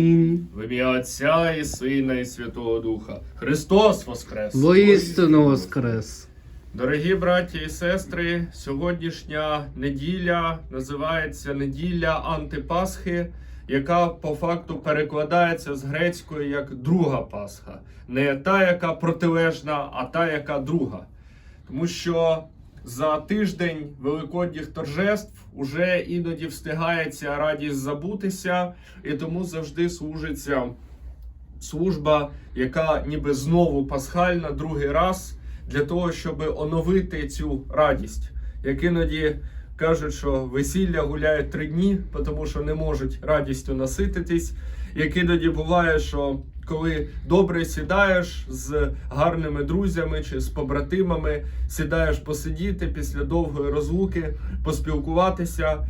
В ім'я Отця і Сина, і Святого Духа. Христос Воскрес! Воістину воскрес. Дорогі браті і сестри, сьогоднішня неділя називається неділя Антипасхи, яка по факту перекладається з грецької як друга Пасха. Не та, яка протилежна, а та, яка друга. Тому що за тиждень великодніх торжеств уже іноді встигається радість забутися, і тому завжди служиться служба, яка ніби знову пасхальна, другий раз, для того, щоб оновити цю радість. Як іноді кажуть, що весілля гуляють три дні, тому що не можуть радістю насититись. Як іноді буває, що коли добре сідаєш з гарними друзями чи з побратимами, сідаєш посидіти після довгої розлуки, поспілкуватися,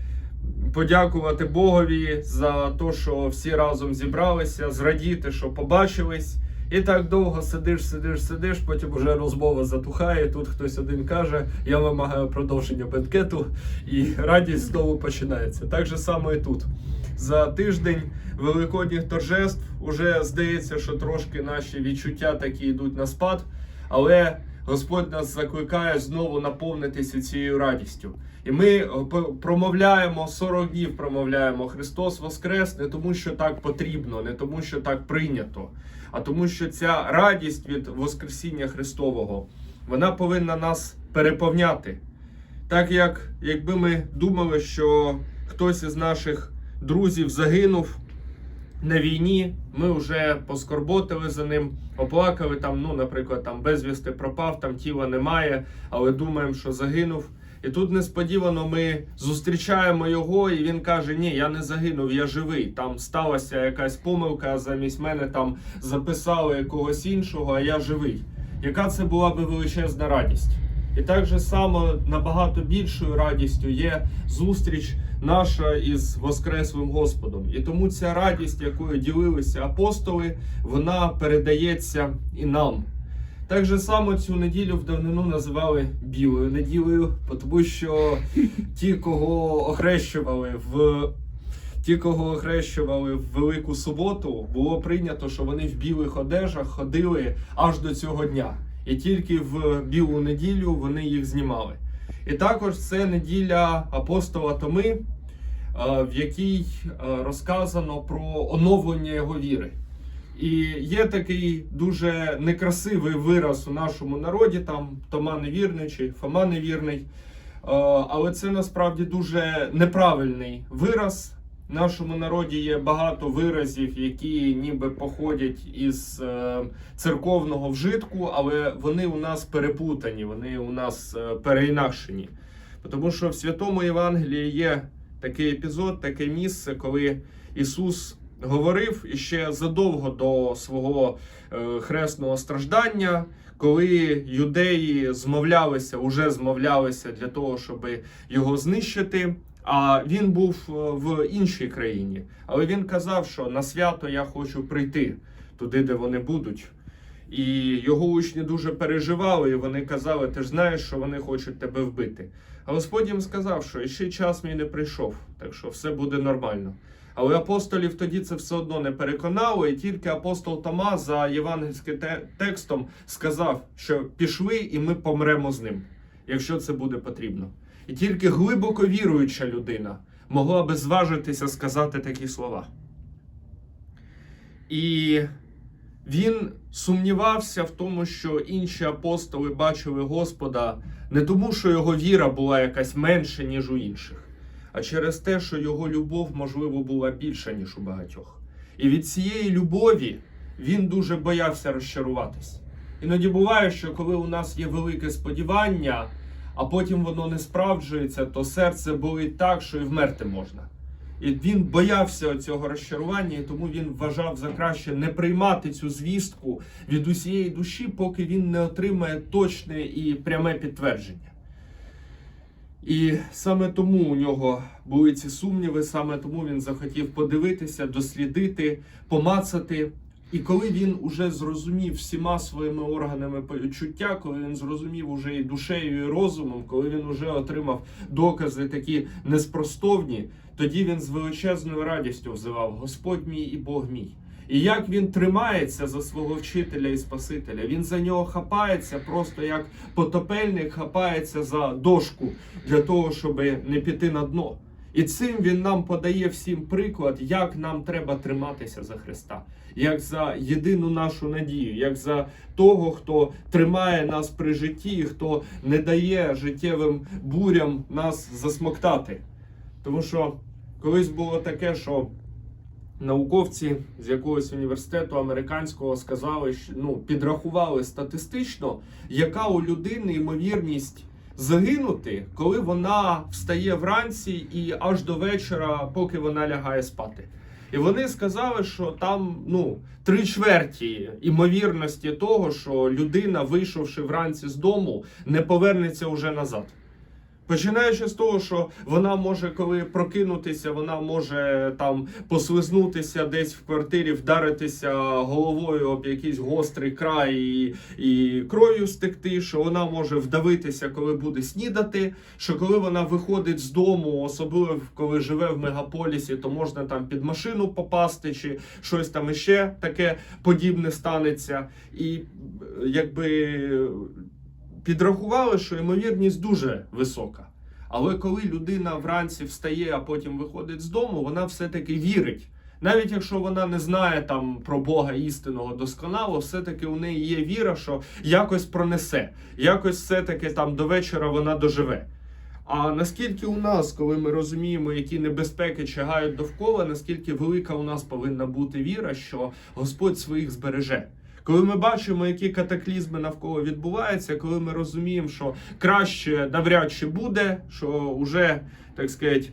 подякувати Богові за те, що всі разом зібралися, зрадіти, що побачились. І так довго сидиш, сидиш, сидиш, потім уже розмова затухає. Тут хтось один каже: я вимагаю продовження бенкету, і радість знову починається. Так же само і тут. За тиждень великодніх торжеств уже здається, що трошки наші відчуття такі йдуть на спад, але Господь нас закликає знову наповнитися цією радістю. І ми промовляємо 40 днів, промовляємо Христос Воскрес не тому, що так потрібно, не тому, що так прийнято, а тому, що ця радість від Воскресіння Христового вона повинна нас переповняти. Так як якби ми думали, що хтось із наших друзів загинув на війні, ми вже поскорботили за ним, оплакали там, ну, наприклад, там безвісти пропав, там тіла немає, але думаємо, що загинув. І тут несподівано ми зустрічаємо його, і він каже: Ні, я не загинув, я живий. Там сталася якась помилка, замість мене там записали якогось іншого, а я живий. Яка це була би величезна радість? І так же само набагато більшою радістю є зустріч наша із Воскреслим Господом. І тому ця радість, якою ділилися апостоли, вона передається і нам. Так же само цю неділю в давнину називали білою неділею, тому що ті, кого охрещували в ті, кого охрещували в Велику суботу, було прийнято, що вони в білих одежах ходили аж до цього дня. І тільки в білу неділю вони їх знімали. І також це неділя апостола Томи, е, в якій е, розказано про оновлення його віри. І є такий дуже некрасивий вираз у нашому народі, там Тома невірний чи Фома невірний. Е, Але це насправді дуже неправильний вираз. Нашому народі є багато виразів, які ніби походять із е, церковного вжитку, але вони у нас перепутані, вони у нас е, переінакшені. Тому що в Святому Євангелії є такий епізод, таке місце, коли Ісус говорив іще задовго до свого е, хресного страждання, коли юдеї змовлялися, уже змовлялися для того, щоб його знищити. А він був е, в іншій країні. Але він казав, що на свято я хочу прийти туди, де вони будуть. І його учні дуже переживали, і вони казали: ти ж знаєш, що вони хочуть тебе вбити. А Господь їм сказав, що ще час мій не прийшов, так що все буде нормально. Але апостолів тоді це все одно не переконало, і тільки апостол Тома за євангельським текстом сказав, що пішли і ми помремо з ним, якщо це буде потрібно. І тільки глибоко віруюча людина могла би зважитися сказати такі слова. І він сумнівався в тому, що інші апостоли бачили Господа не тому, що його віра була якась менша, ніж у інших, а через те, що його любов, можливо, була більша, ніж у багатьох. І від цієї любові він дуже боявся розчаруватись. Іноді буває, що коли у нас є велике сподівання, а потім воно не справджується, то серце болить так, що і вмерти можна. І він боявся цього розчарування, і тому він вважав за краще не приймати цю звістку від усієї душі, поки він не отримає точне і пряме підтвердження. І саме тому у нього були ці сумніви, саме тому він захотів подивитися, дослідити, помацати, І коли він уже зрозумів всіма своїми органами почуття, коли він зрозумів уже і душею, і розумом, коли він уже отримав докази такі неспростовні, тоді він з величезною радістю взивав Господь мій і Бог мій. І як він тримається за свого вчителя і Спасителя, він за нього хапається, просто як потопельник хапається за дошку для того, щоб не піти на дно. І цим він нам подає всім приклад, як нам треба триматися за Христа, як за єдину нашу надію, як за того, хто тримає нас при житті, хто не дає життєвим бурям нас засмоктати. Тому що колись було таке, що науковці з якогось університету американського сказали, що ну підрахували статистично, яка у людини ймовірність загинути, коли вона встає вранці і аж до вечора, поки вона лягає спати. І вони сказали, що там ну три чверті імовірності того, що людина, вийшовши вранці з дому, не повернеться уже назад. Починаючи з того, що вона може, коли прокинутися, вона може там послизнутися десь в квартирі, вдаритися головою об якийсь гострий край і, і кров'ю стекти, що вона може вдавитися, коли буде снідати. Що коли вона виходить з дому, особливо коли живе в мегаполісі, то можна там під машину попасти, чи щось там іще таке подібне станеться. І якби підрахували, що ймовірність дуже висока. Але коли людина вранці встає, а потім виходить з дому, вона все-таки вірить. Навіть якщо вона не знає там про Бога істинного досконало, все-таки у неї є віра, що якось пронесе, якось все-таки там до вечора вона доживе. А наскільки у нас, коли ми розуміємо, які небезпеки чагають довкола, наскільки велика у нас повинна бути віра, що Господь своїх збереже. Коли ми бачимо, які катаклізми навколо відбуваються, коли ми розуміємо, що краще навряд чи буде, що вже, так сказати,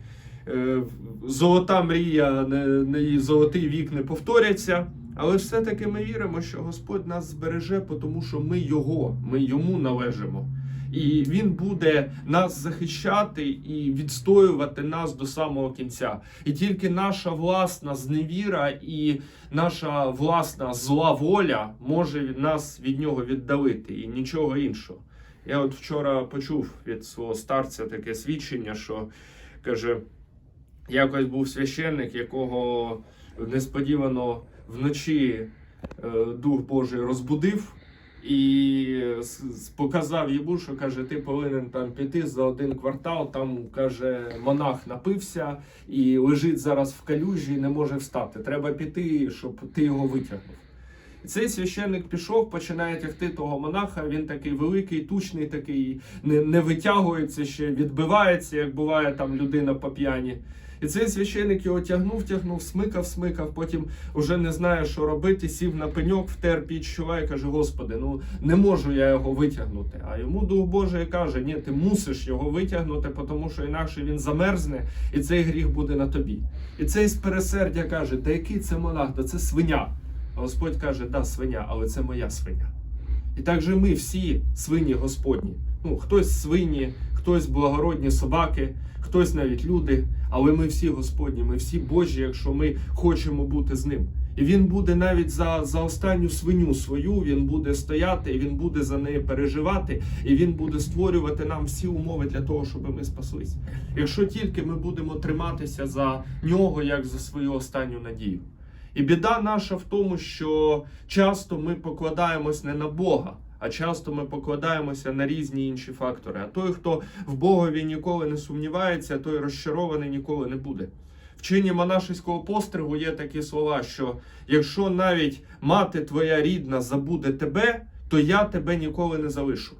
е, золота мрія, не, золотий вік не повторяться. Але все-таки ми віримо, що Господь нас збереже, тому що ми Його, ми йому належимо. І він буде нас захищати і відстоювати нас до самого кінця. І тільки наша власна зневіра і наша власна зла воля може нас від нього віддалити і нічого іншого. Я от вчора почув від свого старця таке свідчення, що каже, якось був священник, якого несподівано вночі е, Дух Божий розбудив. І показав йому, що каже, ти повинен там піти за один квартал. Там каже, монах напився і лежить зараз в калюжі, і не може встати. Треба піти, щоб ти його витягнув. Цей священник пішов, починає тягти того монаха. Він такий великий, тучний, такий, не, не витягується ще, відбивається, як буває там людина по п'яні. І цей священник його тягнув, тягнув, смикав, смикав, потім уже не знає, що робити, сів на пеньок, втер і каже: Господи, ну не можу я його витягнути. А йому Дух Божий каже: Ні, ти мусиш його витягнути, тому що інакше він замерзне, і цей гріх буде на тобі. І цей з пересердя каже: Та який це монах? Да це свиня. А Господь каже: Да, свиня, але це моя свиня. І так же ми всі свині Господні. Ну, хтось свині, хтось благородні собаки, хтось навіть люди, але ми всі Господні, ми всі Божі, якщо ми хочемо бути з ним. І він буде навіть за, за останню свиню свою, він буде стояти, і він буде за неї переживати, і він буде створювати нам всі умови для того, щоб ми спаслись. Якщо тільки ми будемо триматися за нього, як за свою останню надію. І біда наша в тому, що часто ми покладаємось не на Бога, а часто ми покладаємося на різні інші фактори. А той, хто в Богові ніколи не сумнівається, той розчарований ніколи не буде. В чині монашеського постригу є такі слова, що якщо навіть мати твоя рідна забуде тебе, то я тебе ніколи не залишу.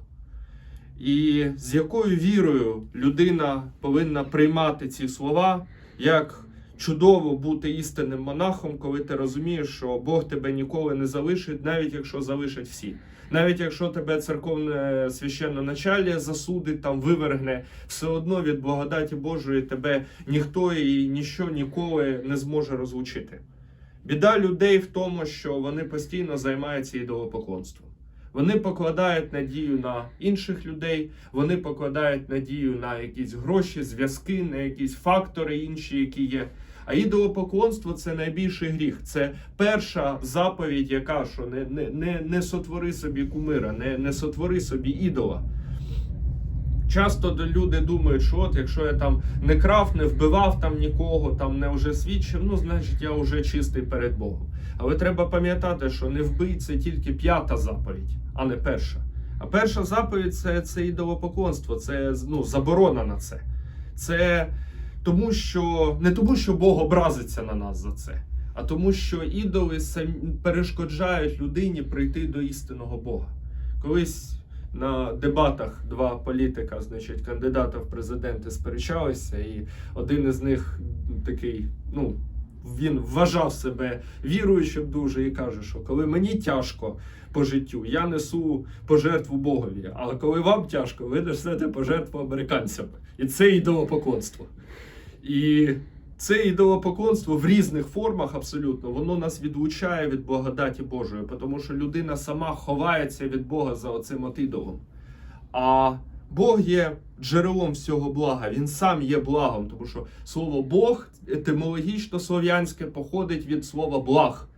І з якою вірою людина повинна приймати ці слова, як чудово бути істинним монахом, коли ти розумієш, що Бог тебе ніколи не залишить, навіть якщо залишать всі. Навіть якщо тебе церковне священне началля засудить, там вивергне, все одно від благодаті Божої тебе ніхто і ніщо ніколи не зможе розлучити. Біда людей в тому, що вони постійно займаються ідолопоклонством. Вони покладають надію на інших людей, вони покладають надію на якісь гроші, зв'язки, на якісь фактори інші, які є. А ідолопоклонство це найбільший гріх. Це перша заповідь, яка що не, не, не, не сотвори собі кумира, не, не сотвори собі ідола. Часто люди думають, що от якщо я там не крав, не вбивав там нікого, там не вже свідчив, ну значить я вже чистий перед Богом. Але треба пам'ятати, що не вбий це тільки п'ята заповідь, а не перша. А перша заповідь це, це ідолопоклонство, це ну, заборона на це. Це тому, що не тому, що Бог образиться на нас за це, а тому, що ідоли самі перешкоджають людині прийти до істинного Бога. Колись на дебатах два політика, значить, кандидата в президенти сперечалися, і один із них такий, ну. Він вважав себе віруючим дуже і каже, що коли мені тяжко по життю, я несу пожертву Богові. Але коли вам тяжко, ви несете пожертву американцям. І це ідолопоклонство. І це ідолопоклонство в різних формах абсолютно, воно нас відлучає від благодаті Божої, тому що людина сама ховається від Бога за оцим от ідолом. А Бог є джерелом всього блага, він сам є благом, тому що слово Бог етимологічно слов'янське походить від слова благ.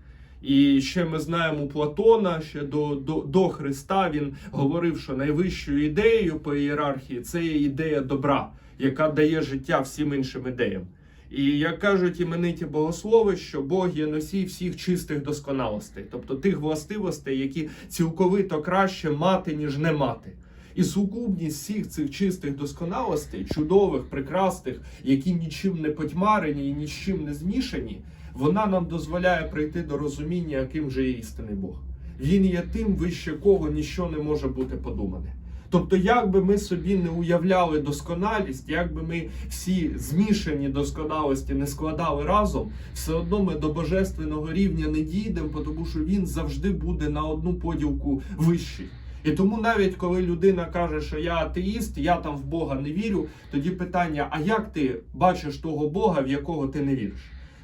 І ще ми знаємо Платона, ще до, до, до Христа він говорив, що найвищою ідеєю по ієрархії це є ідея добра, яка дає життя всім іншим ідеям. І як кажуть імениті богослови, що Бог є носій всіх чистих досконалостей, тобто тих властивостей, які цілковито краще мати, ніж не мати. І сукупність всіх цих чистих досконалостей, чудових, прекрасних, які нічим не потьмарені і нічим не змішані, вона нам дозволяє прийти до розуміння, яким же є істинний Бог. Він є тим, вище кого ніщо не може бути подумане. Тобто, як би ми собі не уявляли досконалість, як би ми всі змішані досконалості не складали разом, все одно ми до божественного рівня не дійдемо, тому що він завжди буде на одну поділку вищий. І тому навіть коли людина каже, що я атеїст, я там в Бога не вірю, тоді питання: а як ти бачиш того Бога, в якого ти не віриш?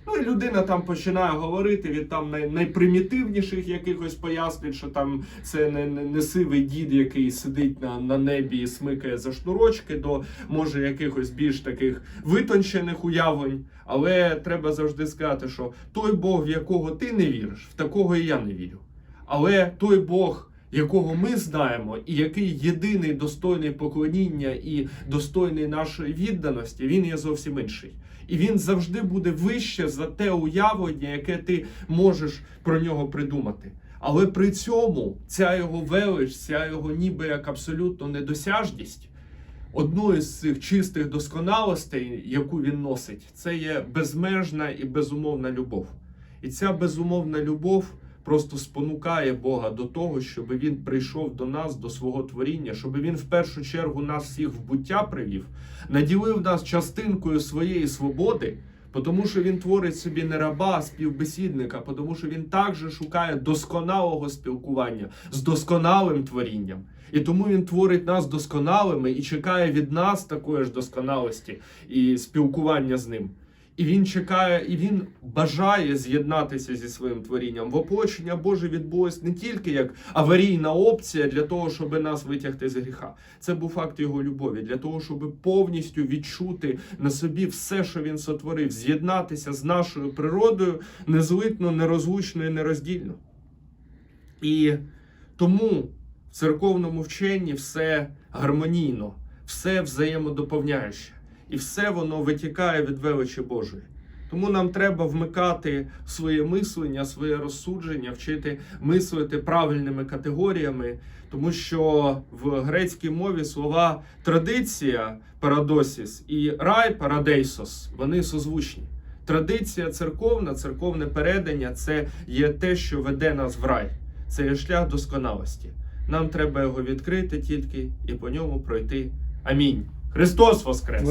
Ну і людина там починає говорити від там най- найпримітивніших якихось пояснень, що там це не, не, не сивий дід, який сидить на, на небі і смикає за шнурочки, до може якихось більш таких витончених уявлень. Але треба завжди сказати, що той Бог, в якого ти не віриш, в такого і я не вірю. Але той Бог, якого ми знаємо, і який єдиний достойний поклоніння і достойний нашої відданості, він є зовсім інший. І він завжди буде вище за те уявлення, яке ти можеш про нього придумати. Але при цьому ця його велич, ця його ніби як абсолютно недосяжність, одною з цих чистих досконалостей, яку він носить, це є безмежна і безумовна любов. І ця безумовна любов просто спонукає Бога до того, щоб він прийшов до нас, до свого творіння, щоб він в першу чергу нас всіх в буття привів, наділив нас частинкою своєї свободи. Тому що він творить собі не раба, а співбесідника, тому що він також шукає досконалого спілкування з досконалим творінням. І тому він творить нас досконалими і чекає від нас такої ж досконалості і спілкування з ним. І він чекає, і він бажає з'єднатися зі своїм творінням. Воплочення Боже відбулось не тільки як аварійна опція для того, щоб нас витягти з гріха. Це був факт його любові, для того, щоб повністю відчути на собі все, що він сотворив, з'єднатися з нашою природою незлитно, нерозлучно і нероздільно. І тому в церковному вченні все гармонійно, все взаємодоповняюче. І все воно витікає від величі Божої. Тому нам треба вмикати своє мислення, своє розсудження, вчити мислити правильними категоріями, тому що в грецькій мові слова традиція парадосіс і рай парадейсос вони созвучні. Традиція церковна, церковне передання це є те, що веде нас в рай. Це є шлях досконалості. Нам треба його відкрити тільки і по ньому пройти. Амінь. Христос Воскрес!